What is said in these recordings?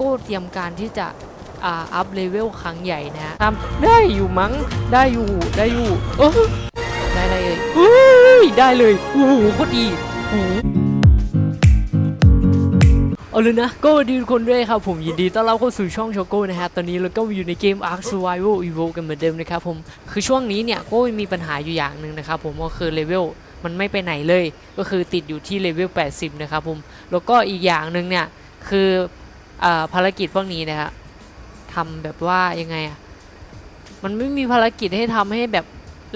โก้เตรียมการที่จะอ่าอัพเลเวลครั้งใหญ่นะฮะทำได้อยู่มั้งได้อยู่ได้อยู่เออได้ไรเอ่ยเฮ้ยได้เลยโอ้โหโคตรดีโอ้โหเอาเลยนะก็ดีทุกคนด้วยครับผมยินดีต้อนรับเข้าสู่ช่องโชโก้นะฮะตอนนี้เราก็อยู่ในเกม Ark Survival Evo กันเหมือนเดิมนะครับผมคือช่วงนี้เนี่ยก็มีปัญหาอยู่อย่างหนึ่งนะครับผมก็คือเลเวลมันไม่ไปไหนเลย ก็คือติดอยู่ที่เลเวล80 นะครับผมแล้วก็อีกอย่างหนึ่งเนี่ยคือ ภารกิจพวกนี้นะครับทำแบบว่ายังไงอะมันไม่มีภารกิจให้ทำให้แบบ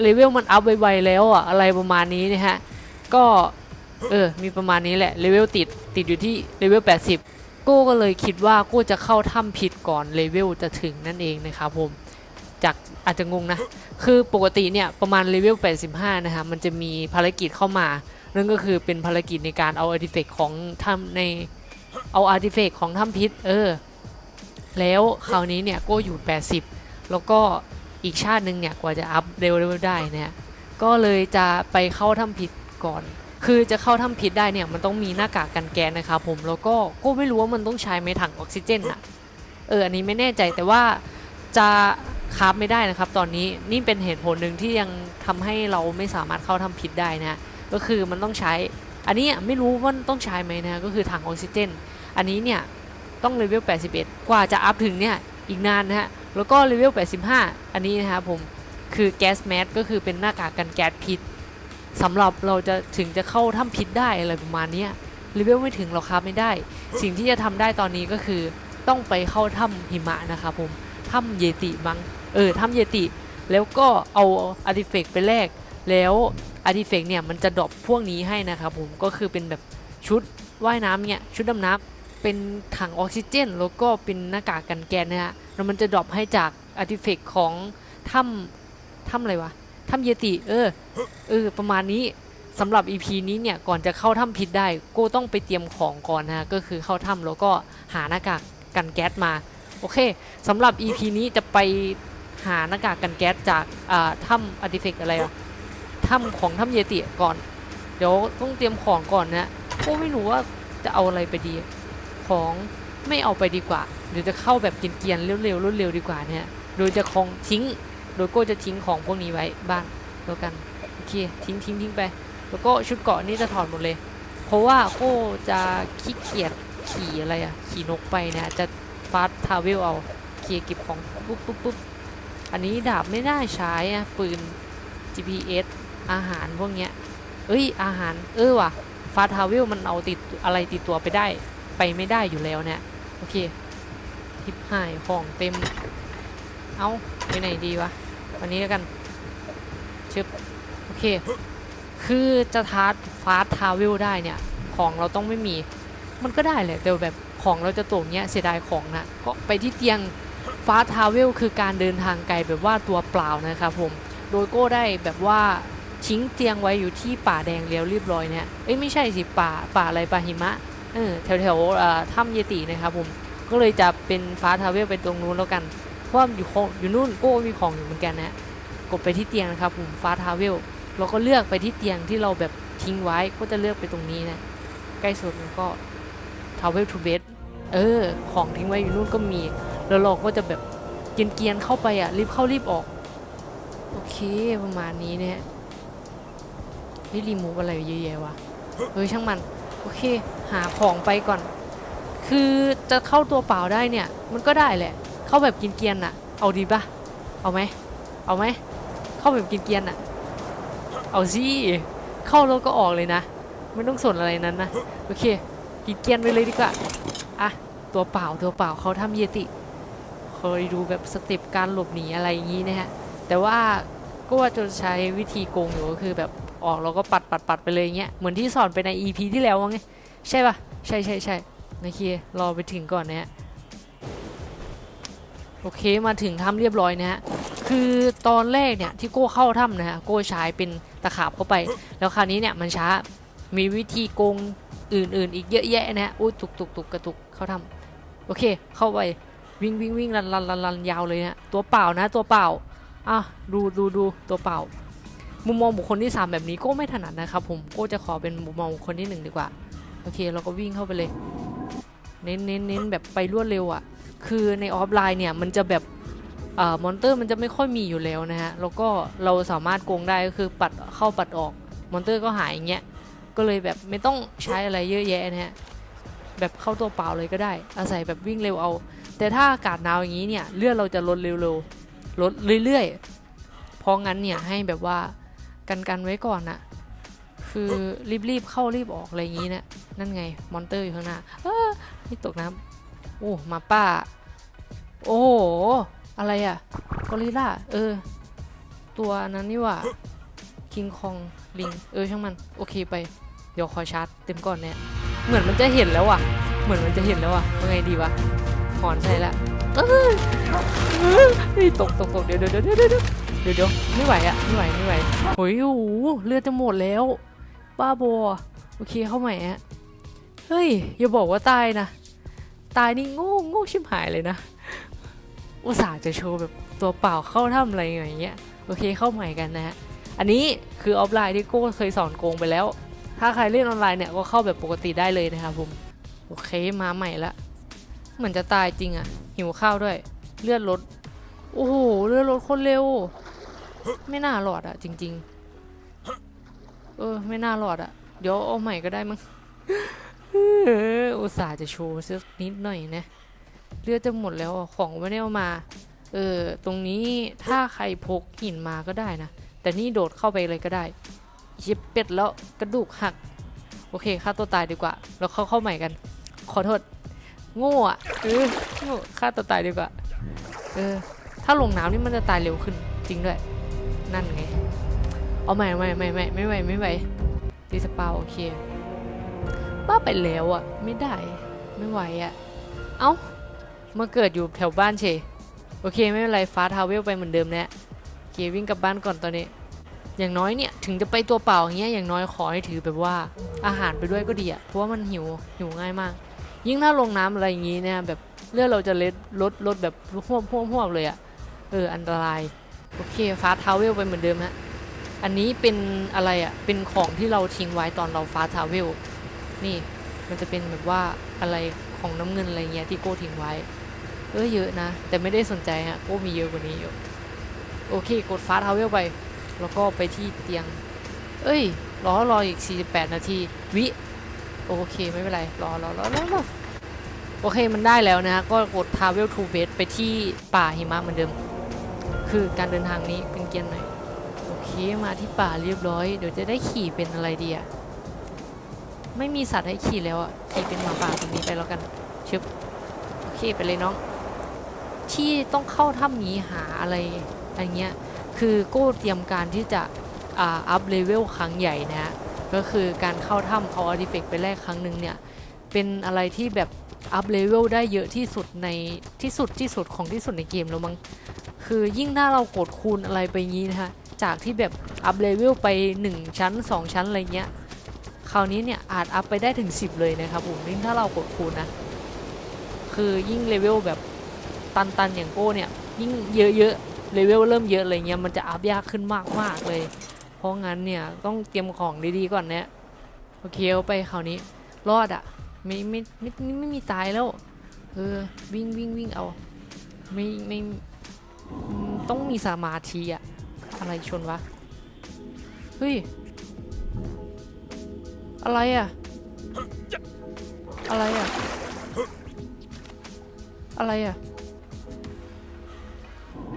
เลเวลมันอัพไวๆแล้วอะอะไรประมาณนี้นะฮะก็เออมีประมาณนี้แหละเลเวลติดติดอยู่ที่เลเวล80 โก้ก็เลยคิดว่าโก้จะเข้าถ้ำผิดก่อนเลเวลจะถึงนั่นเองนะครับผมจากอาจจะงงนะ คือปกติเนี่ยประมาณเลเวล 85 นะฮะ มันจะมีภารกิจเข้ามา นั่นก็คือเป็นภารกิจในการเอาอาร์ติเฟกของถ้ำใน เอาอาร์ติเฟกของถ้ำพิษเออ แล้วคราวนี้เนี่ยโก็อยู่ 80 แล้วก็อีกชาติหนึ่งเนี่ยกว่าจะอัพเร็วๆได้เนี่ยก็เลยจะไปเข้าถ้ำพิษก่อน คือจะเข้าถ้ำพิษได้เนี่ยมันต้องมีหน้ากากกันแก๊สนะครับผมแล้วก็ก็ไม่รู้ว่ามันต้องใช้ไหมถังออกซิเจนอะเอออันนี้ไม่แน่ใจแต่ว่าจะคาฟไม่ได้นะครับ ตอนนี้นี่เป็นเหตุผลหนึ่งที่ยังทำให้เราไม่สามารถเข้าถ้ำพิษได้นะ ก็คือมันต้องใช้ อันนี้ไม่รู้ว่าต้องใช้ไหมนะก็คือถังออกซิเจน อันนี้เนี่ยต้องเลเวล 81 กว่าจะอัพถึงเนี่ยอีกนานนะฮะ แล้วก็เลเวล 85 อันนี้นะครับผมคือแก๊สแมสก็คือเป็นหน้ากากกันแก๊สพิษสำหรับเราจะถึงจะเข้าถ้ำพิษได้อะไรประมาณนี้เลเวลไม่ถึงเราครับไม่ได้ สิ่งที่จะทำได้ตอนนี้ก็คือต้องไปเข้าถ้ำหิมะนะครับผมถ้ำเยติมั้งเออถ้ำเยติ แล้วก็เอาอาร์ติเฟกต์ไปแลกแล้ว อาร์ติเฟกเนี่ยมันจะดรอปพวกนี้ให้นะครับผมก็คือเป็นแบบชุดว่ายน้ำเนี่ยชุดดำน้ำเป็นถังออกซิเจน แล้วก็เป็นหน้ากากกันแกนนะฮะแล้วมันจะดรอปให้จากอาร์ติเฟกของถ้ำถ้ำอะไรวะถ้ำเยติเออเออประมาณนี้สำหรับ EP นี้เนี่ยก่อนจะเข้าถ้ำพิษได้ก็ต้องไปเตรียมของก่อนนะก็คือเข้าถ้ำแล้วก็หาหน้ากากกันแก๊สมาโอเคสำหรับ EP นี้จะไปหาหน้ากากกันแก๊สจากอ่าถ้ำอาร์ติเฟกอะไรอะ ถ้ำของถ้ำเยติก่อน เดี๋ยวต้องเตรียมของก่อนนะโก็ไม่รู้ว่าจะเอาอะไรไปดี ของไม่เอาไปดีกว่า เดี๋ยวจะเข้าแบบเกรียนๆเร็วๆรวดเร็วดีกว่าเนี่ยโดยจะของทิ้ง โดยก็จะทิ้งของพวกนี้ไว้บ้างแล้วกันโอเคทิ้งทิ้งทิ้งไป แล้วก็ชุดเกาะนี่จะถอดหมดเลย เพราะว่าโก้จะขี้เกียจขี่อะไรอะขี่นกไปเนี่ยจะฟาสทาวเวลเอาเคลียร์เก็บของปุ๊บปุ๊บปุ๊บอันนี้ดาบไม่ได้ใช้อะปืน GPS อาหารพวกเนี้ย เอ้ย อาหาร เออว่ะ ฟาทาวเวลมันเอาติดอะไรติดตัวไปได้ ไปไม่ได้อยู่แล้วเนี่ย โอเคทิปหายของเต็ม เอาไปไหนดีวะ วันนี้แล้วกัน ชึบ โอเค คือจะทาร์ฟาสทาวเวลได้เนี่ย ของเราต้องไม่มี มันก็ได้แหละแต่แบบของเราจะตกเนี้ยเสียดายของนะก็ไปที่เตียงฟาทาวเวลคือการเดินทางไกลแบบว่าตัวเปล่านะครับผม โดยโก้ได้แบบว่า ทิ้งเตียงไว้อยู่ที่ป่าแดงแล้วเรียบร้อยเนี่ยเอ้ยไม่ใช่สิป่าป่าอะไรป่าหิมะเออแถวแถวๆถ้ำเยตินะครับผมก็เลยจะเป็นฟ้าทาวเวลไปตรงนู้นแล้วกันเพราะอยู่องอยู่นู่นก้มีของอยู่เหมือนกันนะกดไปที่เตียงนะครับผมฟ้าทาวเวลเราก็เลือกไปที่เตียงที่เราแบบทิ้งไว้ก็จะเลือกไปตรงนี้นะใกล้สุดก็ทาวเวลทูเบสเออ ของทิ้งไว้อยู่นู่นก็มี แล้วเราก็จะแบบเกียนเกียนเข้าไปอะรีบเข้ารีบออก โอเคประมาณนี้เนี่ย นี่รีมูฟอะไรเยอะแยะวะเฮ้ยช่างมัน โอเค หาของไปก่อน คือจะเข้าตัวเปล่าได้เนี่ย มันก็ได้แหละ เข้าแบบกินเกียนๆอะ เอาดีปะเอาไหม เอาไหม เข้าแบบกินเกียนๆอะ เอาสิเข้าแล้วก็ออกเลยนะ ไม่ต้องสนอะไรนั้นนะ โอเค กินเกียนไปเลยดีกว่า อะ ตัวเปล่าตัวเปล่าเขาทำเยติ เคยดูแบบสเต็ปการหลบหนีอะไรอย่างนี้นะฮะ แต่ว่าก็ว่าจะใช้วิธีโกงอยู่ก็คือแบบ ออกแล้วก็ปัดปัดปัดไปเลยเงี้ยเหมือนที่สอนไปใน EP ที่แล้วว่าไงใช่ปะใช่ใช่ใช่โอเครอไปถึงก่อนนะฮะโอเคมาถึงถ้ำเรียบร้อยนะฮะคือตอนแรกเนี่ยที่โก้เข้าถ้ำนะฮะโก้ใช้เป็นตะขาบเข้าไป แล้วคราวนี้เนี่ยมันช้ามีวิธีโกงอื่นๆ อีกเยอะแยะนะฮะอุ้ยตุกตุกตุกกระตุกเข้าถ้ำโอเค เข้าไปวิ่งวิ่งวิ่งรันรันรันรันยาวเลยนะฮะตัวเปล่านะตัวเปล่าอะดูดูดูตัวเปล่า มุมมองบุคคลที่สามแบบนี้ก็ไม่ถนัดนะครับผมก้จะขอเป็นมุมมองบุคคลที่หนึ่งดีกว่า โอเค เราก็วิ่งเข้าไปเลย เน้นเน้นเน้นแบบไปรวดเร็วอะ่ะ คือในออฟไลน์เนี่ยมันจะแบบอ่ามอนเตอร์มันจะไม่ค่อยมีอยู่แล้วนะฮะ แล้วก็เราสามารถโกงได้ก็คือปัดเข้าปัดออก มอนเตอร์ก็หายอย่างเงี้ย ก็เลยแบบไม่ต้องใช้อะไรเยอะแยะนะฮะ แบบเข้าตัวเปล่าเลยก็ได้ อาศัยแบบวิ่งเร็วเอา แต่ถ้าอากาศหนาวอย่างนี้เนี่ยเลือดเราจะลดเร็วๆ ลดเรื่อยๆ เพราะงั้นเนี่ยให้แบบว่า กันกันไว้ก่อนนะคือรีบๆเข้ารีบออกอะไรอย่างนี้นะนั่นไงมอนเตอร์อยู่ข้างหน้าเออนี่ตกน้ำโอ้มาป้า โอ้โหอะไรอะกอริล่าเออ ตัวนั้นนี่ว่าคิงคองลิงเออช่างมันโอเคไป เดี๋ยวขอชาร์จเต็มก่อนเนี่ยเหมือนมันจะเห็นแล้วอะเหมือนมันจะเห็นแล้วอะว่าไงดีวะหอนใส่ละเอ้ยเฮ้ยตกตกตกเดี๋ยวเดี๋ยวเดี๋ยวเดี๋ยว เดี๋ยวเดี๋ยวไม่ไหวอะไม่ไหวไม่ไหวโอ้ยโอ้โหเลือดจะหมดแล้ว บ้าบอโอเคเข้าใหม่ฮะเฮ้ยอย่าบอกว่าตายนะ ตายนี่โง่โง่ชิบหายเลยนะ อุตส่าห์จะโชว์แบบตัวเปล่าเข้าถ้ำอะไรอย่างเงี้ยโอเคเข้าใหม่กันนะฮะอันนี้คือออฟไลน์ที่โก้เคยสอนโกงไปแล้ว ถ้าใครเล่นออนไลน์เนี่ยก็เข้าแบบปกติได้เลยนะครับผมโอเคมาใหม่ละเหมือนจะตายจริงอะหิวข้าวด้วย เลือดลดโอ้โหเลือดลดคนเร็ว ไม่น่าหลอดอะจริง ๆ เออ ไม่น่าหลอดอะเดี๋ยวเอาใหม่ก็ได้มั้งอุตส่าห์จะโชว์สักนิดหน่อยนะเลือดจะหมดแล้วอะของไม่ได้เอามา เออ ตรงนี้ถ้าใครพกหินมาก็ได้นะ แต่นี่โดดเข้าไปเลยก็ได้เย็บเป็ดแล้วกระดูกหัก โอเคฆ่าตัวตายดีกว่า แล้วเข้าเข้าใหม่กัน ขอโทษ โง่อะเออโง่ฆ่าตัวตายดีกว่า เออ ถ้าลงน้ำนี่มันจะตายเร็วขึ้นจริงด้วย เอาใหม่ไม่ไม่ไม่ไม่ไหวไม่ไหวรีสปาโอเคบ้าไปแล้วอะไม่ได้ไม่ไหวอะเอ้ามาเกิดอยู่แถวบ้านเชโอเคไม่เป็นไรฟ้าทาวเวลไปเหมือนเดิมแนะโอเควิ่งกลับบ้านก่อนตอนนี้ อย่างน้อยเนี่ยถึงจะไปตัวเปล่าอย่างเงี้ยอย่างน้อยขอให้ถือแบบว่าอาหารไปด้วยก็ดีอะเพราะว่ามันหิวหิวง่ายมาก ยิ่งถ้าลงน้ำอะไรอย่างงี้เนี่ยแบบเลือดเราจะเลดลดลดแบบห่วบหวบหวบเลยอะเอออันตรายโอเคฟ้าทาวเวลไปเหมือนเดิมฮะ อันนี้เป็นอะไรอะเป็นของที่เราทิ้งไว้ตอนเราฟ้าทาวเวล นี่ มันจะเป็นแบบว่าอะไรของน้ำเงินอะไรเงี้ยที่โก้ทิ้งไว้ เออเยอะนะ แต่ไม่ได้สนใจฮะ โก้มีเยอะกว่านี้อยู่โอเค กดฟ้าทาวเวลไป แล้วก็ไปที่เตียง เอ้ย รอรออีก 48 นาที วิ โอเค ไม่เป็นไร รอรอรอรอรอโอเค มันได้แล้วนะฮะ ก็กด Travel to Base ไปที่ป่าหิมะเหมือนเดิม คือการเดินทางนี้เป็นเกียร์หน่อย เคมาที่ป่าเรียบร้อย เดี๋ยวจะได้ขี่เป็นอะไรดีอะไม่มีสัตว์ให้ขี่แล้วอะขี่เป็นหมาป่าตรงนี้ไปแล้วกันชึบโอเคไปเลยน้อง ที่ต้องเข้าถ้ำนี้หาอะไรอะไรเงี้ยคือก้เตรียมการที่จะอ่าอัพเลเวลครั้งใหญ่นะฮะก็คือการเข้าถ้ำเอาอาร์ติเฟกไปแลกครั้งหนึ่งเนี่ย เป็นอะไรที่แบบอัพเลเวลได้เยอะที่สุดในที่สุดที่สุดของที่สุดในเกมแล้วมั้งคือยิ่งถ้าเรากดคูณอะไรไปงี้นะฮะ จากที่แบบอัพเลเวลไป 1 ชั้น 2 ชั้นอะไรเงี้ย คราวนี้เนี่ยอาจอัพไปได้ถึง 10 เลยนะครับผมยิ่งถ้าเรากดคูณนะ คือยิ่งเลเวลแบบตันๆอย่างโก้เนี่ย ยิ่งเยอะๆเลเวลเริ่มเยอะอะไรเงี้ยมันจะอัพยากขึ้นมากมากๆเลย เพราะงั้นเนี่ยต้องเตรียมของดีๆก่อนเนี่ยโอเคเอาไปคราวนี้รอดอะไม่ไม่ไม่ไม่ไม่มีตายแล้วเออวิ่งวิ่งวิ่งเอา ไม่ไม่ต้องมีสมาธิอะ อะไรชนวะ เฮ้ย อะไรอะอะไรอะอะไรอะ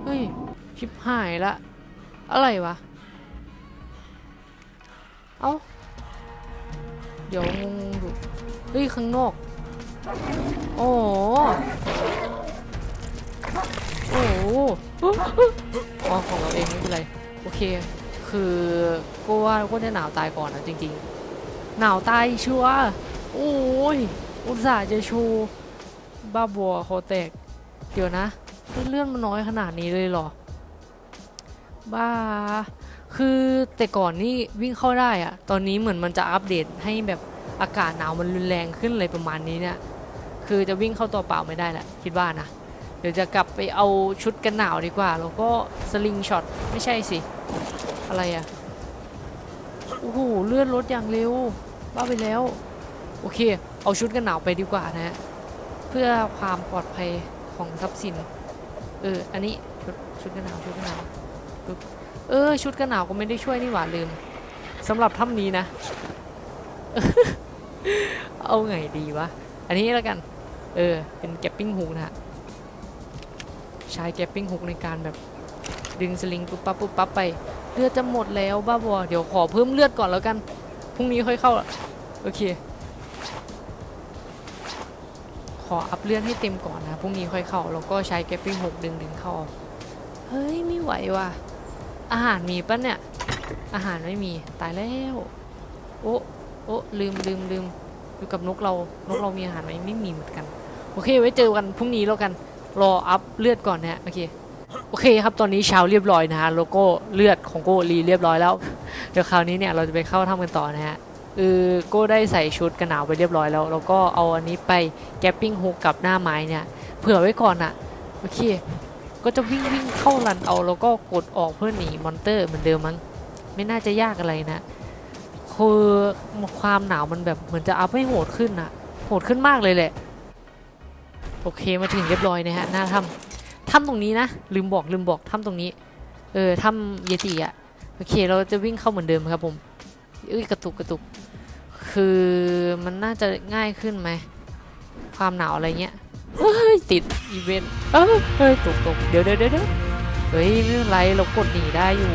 เฮ้ยชิบหายละ อะไรวะ เอ้า เดี๋ยวงงดูเฮ้ย ข้างนอก โอ้ อ้โหอ๋อของเราเองไม่เป็นไร โอเค คือก็ว่าก็จะหนาวตายก่อนนะจริงๆ หนาวตายชัวโอ้ย อุตส่าห์จะชูบ้าบัวคอแตก เดี๋ยวนะ เลื่อนมันน้อยขนาดนี้เลยเหรอ บ้า คือแต่ก่อนนี่วิ่งเข้าได้อะตอนนี้เหมือนมันจะอัปเดตให้แบบอากาศหนาวมันรุนแรงขึ้นเลยประมาณนี้เนี่ย คือจะวิ่งเข้าตัวเปล่าไม่ได้แหละคิดว่านะ ดี๋ยวจะกลับไปเอาชุดกันหนาวดีกว่า แล้วก็สลิงช็อตไม่ใช่สิ อะไรอะโอ้โหเลื่อนรถอย่างเร็วบ้าไปแล้ว โอเค เอาชุดกันหนาวไปดีกว่านะฮะเพื่อความปลอดภัยของทรัพย์สิน เออ อันนี้ชุดชุดกันหนาวชุดกันหนาวเออ ชุดกันหนาวก็ไม่ได้ช่วยนี่หว่าลืมสำหรับถ้ำนี้นะ เอาไงดีวะ อันนี้แล้วกัน เออ เป็นแกปปิ้งฮุกนะฮะ ใช้แกปปิ้งฮุกในการแบบดึงสลิงปุ๊บปั๊บปุ๊บปั๊บไปเลือดจะหมดแล้วบ้าบอเดี๋ยวขอเพิ่มเลือดก่อนแล้วกันพรุ่งนี้ค่อยเข้าโอเค ขออัพเลือดให้เต็มก่อนนะพรุ่งนี้ค่อยเข้าแล้วก็ใช้แกปปิ้งฮุกดึงดึงเข้าเฮ้ยไม่ไหวว่ะอาหารมีปะเนี่ย อาหารไม่มีตายแล้วโอ้โอ้ลืมลืมลืมอยู่กับนกเรานกเรามีอาหารไหมไม่มีเหมือนกัน โอเคไว้เจอกันพรุ่งนี้แล้วกัน รออัพเลือดก่อนนะโอเคโอเคครับตอนนี้เช้าเรียบร้อยนะฮะแล้วก็เลือดของโกรีเรียบร้อยแล้วเดี๋ยวคราวนี้เนี่ยเราจะไปเข้าถ้ำกันต่อนะฮะเออโก็ได้ใส่ชุดกันหนาวไปเรียบร้อยแล้วแล้วก็เอาอันนี้ไปแกปปิ้งฮุกกับหน้าไม้เนี่ยเผื่อไว้ก่อนอะโอเคก็จะวิ่งวิ่งเข้ารันเอาแล้วก็กดออกเพื่อหนีมอนเตอร์เหมือนเดิมมั้งไม่น่าจะยากอะไรนะคือความหนาวมันแบบเหมือนจะอัพให้โหดขึ้นอะโหดขึ้นมากเลยแหละ โอเคมาถึงเรียบร้อยนะฮะหน้าถ้ำถ้ำตรงนี้นะลืมบอกลืมบอกถ้ำตรงนี้ เออถ้ำเยติอะโอเคเราจะวิ่งเข้าเหมือนเดิมครับผมเอ้ยกระตุกกระตุก คือมันน่าจะง่ายขึ้นไหมความหนาวอะไรเงี้ยเฮ้ยติดอีเวนต์เอ้ยเฮ้ยตกตกเดี๋ยวเดี๋ยวเดี๋ยวเดี๋ยวเฮ้ยไม่เป็นไรเรากดหนีได้อยู่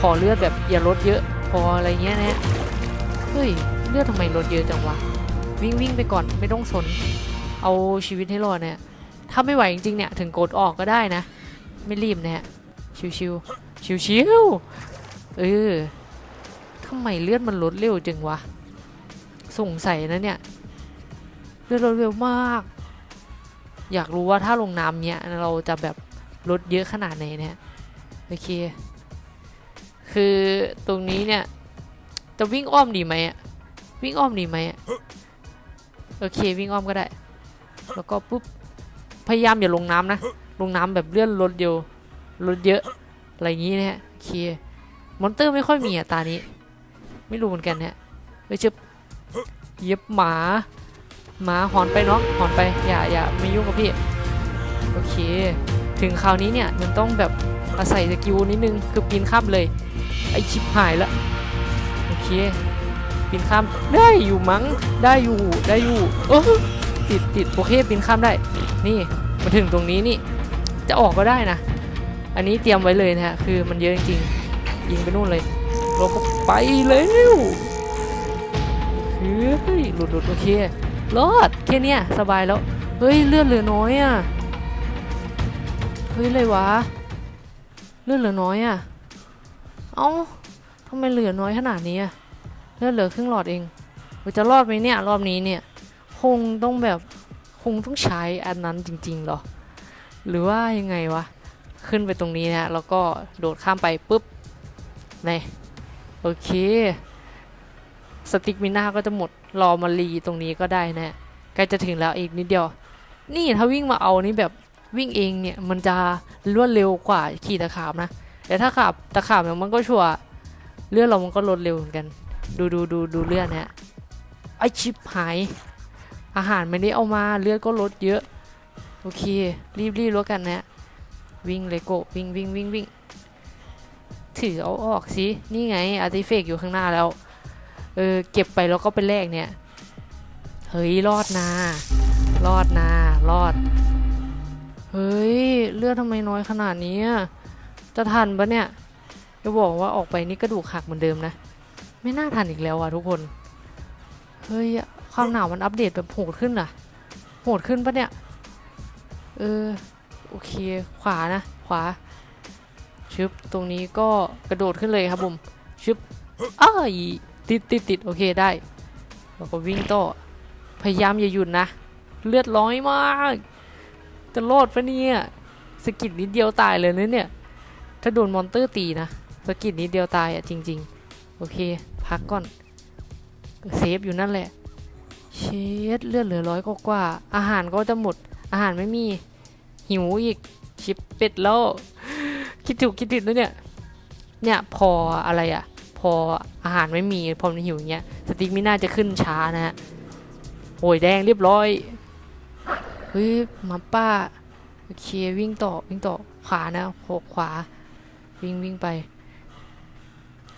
ขอเลือดแบบอย่าลดเยอะพออะไรเงี้ยนะเฮ้ยเลือดทำไมลดเยอะจังวะวิ่งวิ่งไปก่อนไม่ต้องสน เอาชีวิตให้รอดเนี่ยถ้าไม่ไหวจริงๆเนี่ยถึงกดออกก็ได้นะ ไม่รีบนะฮะชิวชิวชิวๆเออทำไมเลือดมันลดเร็วจังวะสงสัยนะเนี่ยเลือดลดเร็วมาก อยากรู้ว่าถ้าลงน้ำเนี้ยเราจะแบบลดเยอะขนาดไหนเนี่ยโอเค คือตรงนี้เนี่ย จะวิ่งอ้อมดีไหมอะวิ่งอ้อมดีไหมอะโอเค วิ่งอ้อมก็ได้ แล้วก็ปุ๊บพยายามอย่าลงน้ำนะ ลงน้ำแบบเลื่อนลดเดียวลดเยอะอะไรอย่างนี้นะฮะโอเคมอนเตอร์ไม่ค่อยมีอะตานี้ ไม่รู้เหมือนกันฮะเฮ้ยจะเย็บหมา หมาหอนไปเนาะหอนไปอย่าอย่าไม่ยุ่งกับพี่โอเค ถึงคราวนี้เนี่ยมันต้องแบบอาศัยสกิลนิดนึงคือปีนข้ามเลยไอชิปหายละโอเคปีนข้ามได้อยู่มั้งได้อยู่ได้อยู่โอ้ ติดติดโอเคปีนข้ามได้ นี่มาถึงตรงนี้นี่จะออกก็ได้นะ อันนี้เตรียมไว้เลยนะฮะคือมันเยอะจริงๆยิงไปนู่นเลยเราก็ไปเร็วเฮ้ยหลุดหลุดโอเครอดแค่เนี้ยสบายแล้ว เฮ้ยเลือดเหลือน้อยอะเฮ้ยเลยวะเลือดเหลือน้อยอะเอ้าทำไมเหลือน้อยขนาดนี้อะเลือดเหลือครึ่งหลอดเองจะรอดไหมเนี่ยรอบนี้เนี่ย คงต้องแบบคงต้องใช้อันนั้นจริงๆหรอ หรือว่ายังไงวะ ขึ้นไปตรงนี้นะแล้วก็โดดข้ามไปปุ๊บนี่โอเค สติกมิน่าก็จะหมดรอมารีตรงนี้ก็ได้นะใกล้จะถึงแล้วอีกนิดเดียว นี่ถ้าวิ่งมาเอานี่แบบวิ่งเองเนี่ยมันจะรวดเร็วกว่าขี่ตะขาบนะแต่ถ้าขับตะขาบเนี่ยมันก็ชัวร์เลื่อนเรามันก็ลดเร็วเหมือนกัน ดูดูดูดูเลื่อนนะฮะไอชิปหาย อาหารไม่ได้เอามาเลือดก็ลดเยอะ โอเค รีบรีบแล้วกันนะ วิ่งเลโกะวิ่งวิ่งวิ่งวิ่งถือเอาออกสิ นี่ไงอาร์ติเฟกอยู่ข้างหน้าแล้ว เออ เก็บไปแล้วก็ไปแลกเนี่ย เฮ้ย รอดนารอดนารอด เฮ้ย เลือดทำไมน้อยขนาดนี้ จะทันปะเนี่ยจะบอกว่าออกไปนี่กระดูกหักเหมือนเดิมนะ ไม่น่าทันอีกแล้วอะทุกคน เฮ้ย ความหนาวมันอัปเดตแบบโหดขึ้นอะโหดขึ้นปะเนี่ย เออ โอเค ขวานะ ขวา ชึบ ตรงนี้ก็กระโดดขึ้นเลยครับผม ชึบอ้ายติดติดติดโอเคได้แล้วก็วิ่งต่อ พยายามอย่าหยุดนะ เลือดร้อยมาก จะรอดปะเนี่ย สกิดนิดเดียวตายเลยนะเนี่ย ถ้าโดนมอนเตอร์ตีนะ สกิดนิดเดียวตายอะจริง ๆ โอเค พักก่อน เซฟอยู่นั่นแหละ เชดเลือดเหลือร้อยกว่า อาหารก็จะหมด อาหารไม่มี หิวอีก ชิปเป็ดแล้ว คิดถูกคิดผิดแล้วเนี่ย เนี่ยพออะไรอะพออาหารไม่มีพอมันหิวย่างเงี้ย สติ๊กไม่น่าจะขึ้นช้านะฮะโอยแดงเรียบร้อย เฮ้ยมาป้า โอเควิ่งต่อวิ่งต่อขวานะหกขวา วิ่งวิ่งไป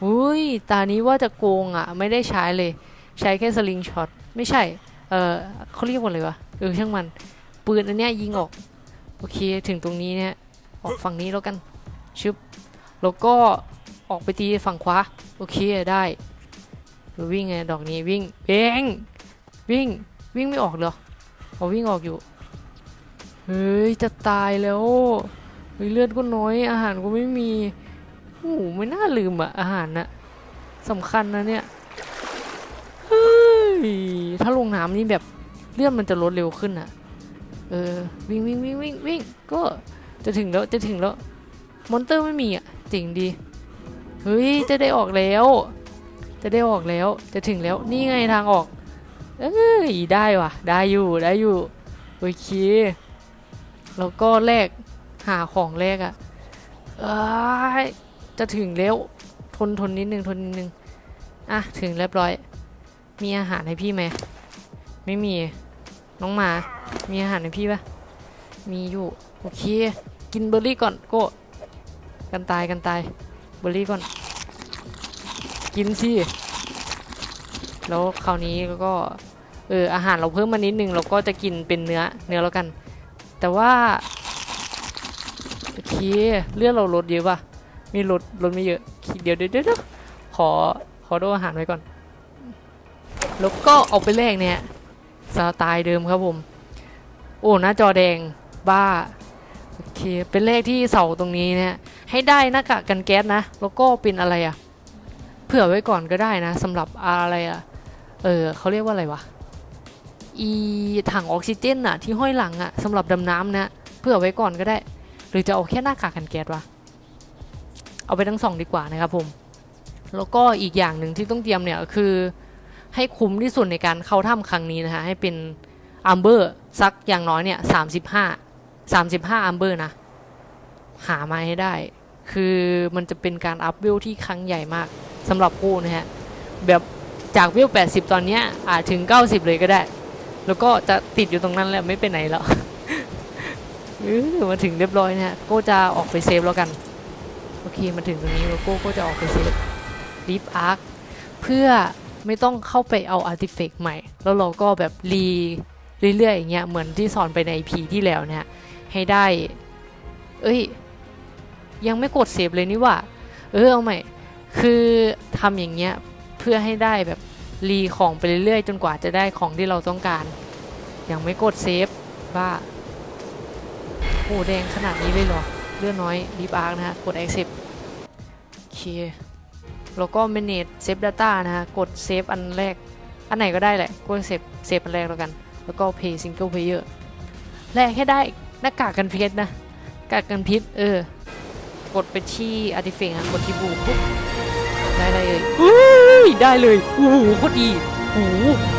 อุ้ย ตานี้ว่าจะโกงอะ ไม่ได้ใช้เลย ใช้แค่สลิงช็อตไม่ใช่ เออเขาเรียกว่าอะไรวะเออช่างมัน ปืนอันเนี้ยยิงออก โอเคถึงตรงนี้เนี่ย ออกฝั่งนี้แล้วกันชึบแล้วก็ออกไปตีฝั่งขวาโอเคได้วิ่งไงดอกนี้วิ่งเบงวิ่งวิ่งไม่ออกเหรอเอาวิ่งออกอยู่เฮ้ยจะตายแล้วเลือดก็น้อยอาหารก็ไม่มีโอ้ไม่น่าลืมอะอาหารนะสำคัญนะเนี่ย ถ้าลงน้ำนี่แบบเลื่อดมันจะลดเร็วขึ้นอะเออ วิ่งวิ่งวิ่งวิ่งวิ่งก็จะถึงแล้วจะถึงแล้ว มอนเตอร์ไม่มีอะจริงดี เฮ้ย จะได้ออกแล้ว จะได้ออกแล้ว จะถึงแล้ว นี่ไงทางออก เอ้ย ได้ว่ะ ได้อยู่ ได้อยู่ โอเค แล้วก็แลกหาของแลกอะ่ะเอ้ยจะถึงแล้ว ทนทนนิดนึง ทนนิดนึง อะ ถึงเรียบร้อย มีอาหารให้พี่ไหม ไม่มี น้องหมา มีอาหารให้พี่ปะมีอยู่ โอเค กินเบอร์รี่ก่อนโก็กันตายกันตาย เบอร์รี่ก่อน กินสิ แล้วคราวนี้ก็ เออ อาหารเราเพิ่มมานิดนึง เราก็จะกินเป็นเนื้อ เนื้อแล้วกัน แต่ว่า โอเค เลือดเราลดเยอะป่ะมีลดลดไม่เยอะ เดี๋ยวเดี๋ยวเดี๋ยวขอ ขอดูอาหารไว้ก่อน แล้วก็เอาไปแลกเนี่ยสไตล์เดิมครับผม โอ้หน้าจอแดงบ้าโอเคเป็นเลขที่เสาตรงนี้เนี่ยให้ได้หน้ากากกันแก๊สนะ แล้วก็เป็นอะไรอะเผื่อไว้ก่อนก็ได้นะสำหรับอะไรอะเออเขาเรียกว่าอะไรวะอีถังออกซิเจนอะที่ห้อยหลังอะสำหรับดำน้ำนะเพื่อไว้ก่อนก็ได้ หรือจะเอาแค่หน้ากากกันแก๊สวะเอาไปทั้งสองดีกว่านะครับผม แล้วก็อีกอย่างหนึ่งที่ต้องเตรียมเนี่ยคือ ให้คุ้มที่สุดในการเข้าถ้ำครั้งนี้นะฮะให้เป็นอัมเบอร์สักอย่างน้อยเนี่ยสามสิบห้าสามสิบห้าอัมเบอร์นะ หามาให้ได้ คือมันจะเป็นการอัพเวลที่ครั้งใหญ่มากสำหรับกูนะฮะ แบบจากเวล80ตอนเนี้ยอาจถึง90เลยก็ได้ แล้วก็จะติดอยู่ตรงนั้นแหละไม่ไปไหนแล้วเออมาถึงเรียบร้อยนะฮะก็จะออกไปเซฟแล้วกันโอเคมาถึงตรงนี้แล้วก้ก็จะออกไปเซฟลีฟอาร์คเพื่อ ไม่ต้องเข้าไปเอาอาร์ติเฟกต์ใหม่ แล้วเราก็แบบรีเรื่อยๆอย่างเงี้ยเหมือนที่สอนไปใน EP ที่แล้วเนี่ยให้ได้ เอ้ย ยังไม่กดเซฟเลยนี่ว่า เออเอาใหม่ คือทำอย่างเงี้ยเพื่อให้ได้แบบรีของไปเรื่อยๆ จนกว่าจะได้ของที่เราต้องการ ยังไม่กดเซฟบ้าโอ้แดงขนาดนี้เลยเหรอเลื่อนน้อยรีบอาร์นะฮะ กด accept โอเค แล้วก็ manage save data นะฮะ กดเซฟอันแรก อันไหนก็ได้แหละกดเซฟเซฟอันแรกแล้วกัน แล้วก็ pay single player แลกให้ได้หน้ากากกันพิษนะกากกันพิษ เออ กดไปที่ artifact นะกดที่บูปุ๊บได้เลยอุ้ยได้เลย โอ้โหโคตรดีโอ้โห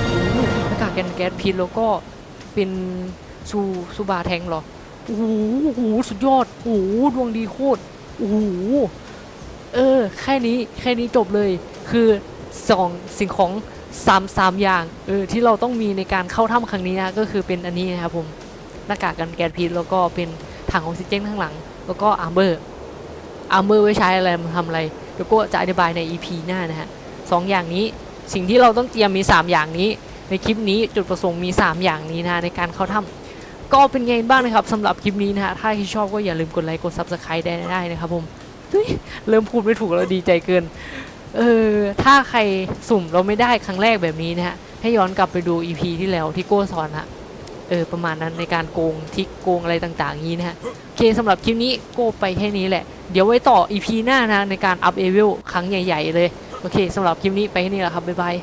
โอ้โหหน้ากากกันแก๊สพิษแล้วก็เป็นซูซูบาแทงเหรอโอ้โหโอ้โห สุดยอด โอ้โห ดวงดีโคตร โอ้โห เออ แค่นี้แค่นี้จบเลยคือสองสิ่งของสามสามอย่างเออที่เราต้องมีในการเข้าถ้ำครั้งนี้นะก็คือเป็นอันนี้นะครับผมหน้ากากกันแก๊สพิษแล้วก็เป็นถังออกซิเจนข้างหลัง แล้วก็อาร์เมอร์อาร์เมอร์ไว้ใช้อะไรมันทำอะไรแล้วก็จะอธิบายใน EP หน้านะฮะสองอย่างนี้สิ่งที่เราต้องเตรียมมี 3 อย่างนี้ ในคลิปนี้จุดประสงค์มี 3 อย่างนี้นะในการเข้าถ้ำก็เป็นไงบ้างนะครับสำหรับคลิปนี้นะฮะถ้าที่ชอบก็อย่าลืมกดไลค์กด Subscribe ได้ได้นะครับผม เริ่มพูดไม่ถูกแล้วดีใจเกิน เออ ถ้าใครสุ่มเราไม่ได้ครั้งแรกแบบนี้นะฮะ ให้ย้อนกลับไปดู EP ที่แล้วที่โก้สอนฮะ เออ ประมาณนั้นในการโกงทิกโกงอะไรต่างๆนี้นะฮะ โอเคสำหรับคลิปนี้โก้ไปแค่นี้แหละ เดี๋ยวไว้ต่อ EP หน้านะในการอัพเอเวลครั้งใหญ่ ๆ เลย โอเคสำหรับคลิปนี้ไปแค่นี้แหละครับ บ๊ายบาย